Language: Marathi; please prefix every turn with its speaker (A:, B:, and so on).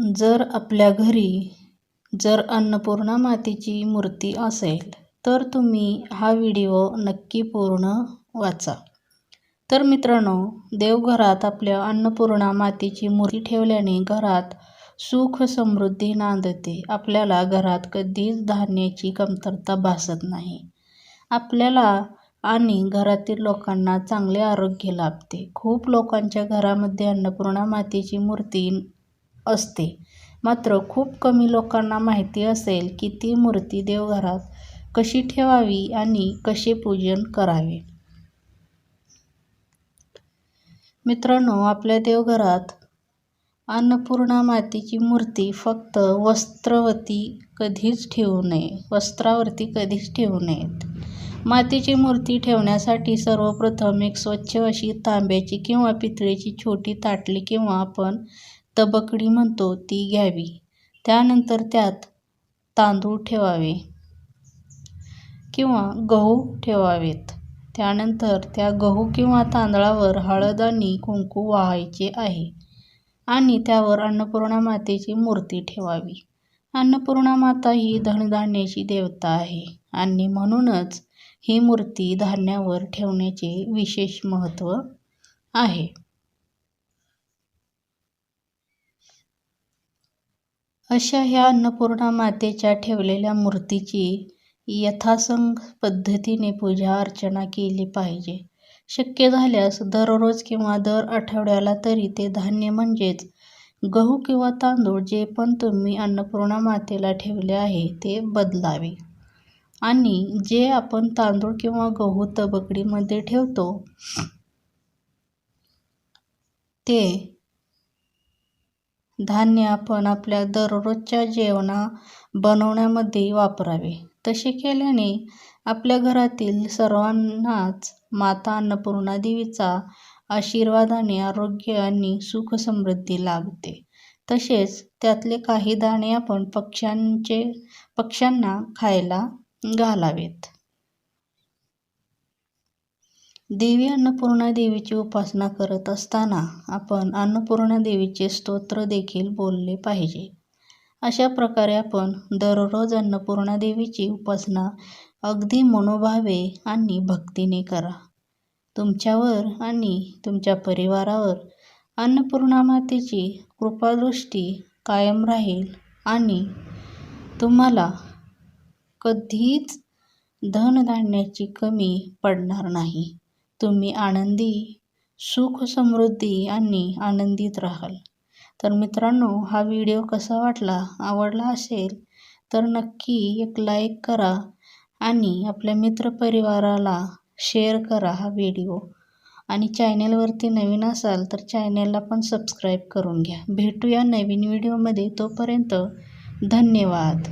A: जर आपल्या घरी जर अन्नपूर्णा मातेची मूर्ती असेल तर तुम्ही हा व्हिडिओ नक्की पूर्ण वाचा. तर मित्रांनो देवघरात आपल्या अन्नपूर्णा मातेची मूर्ती ठेवल्याने घरात सुख समृद्धी नांदते. आपल्याला घरात कधीच धान्याची कमतरता भासत नाही. आपल्याला आणि घरातील लोकांना चांगले आरोग्य लाभते. खूप लोकांच्या घरामध्ये अन्नपूर्णा मातेची मूर्ती असते. मात्र खूप कमी लोकांना माहिती असेल की ती मूर्ती देवघरात कशी ठेवावी आणि कसे पूजन करावे. मित्रांनो आपल्या देवघरात अन्नपूर्णा मातेची मूर्ती फक्त वस्त्रवती कधीच ठेवू नये वस्त्रावरती कधीच ठेवू नयेत. मातीची मूर्ती ठेवण्यासाठी सर्वप्रथम एक स्वच्छ अशी तांब्याची किंवा पितळेची छोटी ताटली किंवा आपण तबकडी म्हणतो ती घ्यावी. त्यानंतर त्यात तांदूळ ठेवावे किंवा गहू ठेवावेत. त्यानंतर त्या गहू किंवा तांदळावर हळद आणि कुंकू वाहायचे आहे आणि त्यावर अन्नपूर्णा मातेची मूर्ती ठेवावी. अन्नपूर्णा माता ही धनधान्याची देवता आहे आणि म्हणूनच ही मूर्ती धान्यावर ठेवण्याचे विशेष महत्त्व आहे. अशा ह्या अन्नपूर्णा मातेच्या ठेवलेल्या मूर्तीची यथासंग पद्धतीने पूजा अर्चना केली पाहिजे. शक्य झाल्यास दररोज किंवा दर आठवड्याला तरी ते धान्य म्हणजेच गहू किंवा तांदूळ जे पण तुम्ही अन्नपूर्णा मातेला ठेवले आहे ते बदलावे. आणि जे आपण तांदूळ किंवा गहू तबकडीमध्ये ठेवतो ते धान्य आपण आपल्या दररोजच्या जेवणा बनवण्यामध्ये वापरावे. तसे केल्याने आपल्या घरातील सर्वांनाच माता अन्नपूर्णा देवीचा आशीर्वादाने आरोग्य आणि सुख समृद्धी लाभते. तसेच त्यातले काही दाणे आपण पक्ष्यांचे पक्ष्यांना खायला घालावेत. देवी अन्नपूर्णा देवीची उपासना करत असताना आपण अन्नपूर्णा देवीचे स्तोत्र देखील बोलले पाहिजे. अशा प्रकारे आपण दररोज अन्नपूर्णा देवीची उपासना अगदी मनोभावे आणि भक्तीने करा. तुमच्यावर आणि तुमच्या परिवारावर अन्नपूर्णा मातेची कृपादृष्टी कायम राहील आणि तुम्हाला कधीच धनधान्याची कमी पडणार नाही. तुम्ही आनंदी सुख समृद्धी आणि आनंदित राहाल. तर मित्रांनो हा व्हिडिओ कसा वाटला आवडला असेल तर नक्की एक लाईक करा आणि आपल्या मित्रपरिवाराला शेअर करा हा व्हिडिओ. आणि चॅनेलवरती नवीन असाल तर चॅनेलला पण सबस्क्राईब करून घ्या. भेटूया नवीन व्हिडिओमध्ये तोपर्यंत धन्यवाद.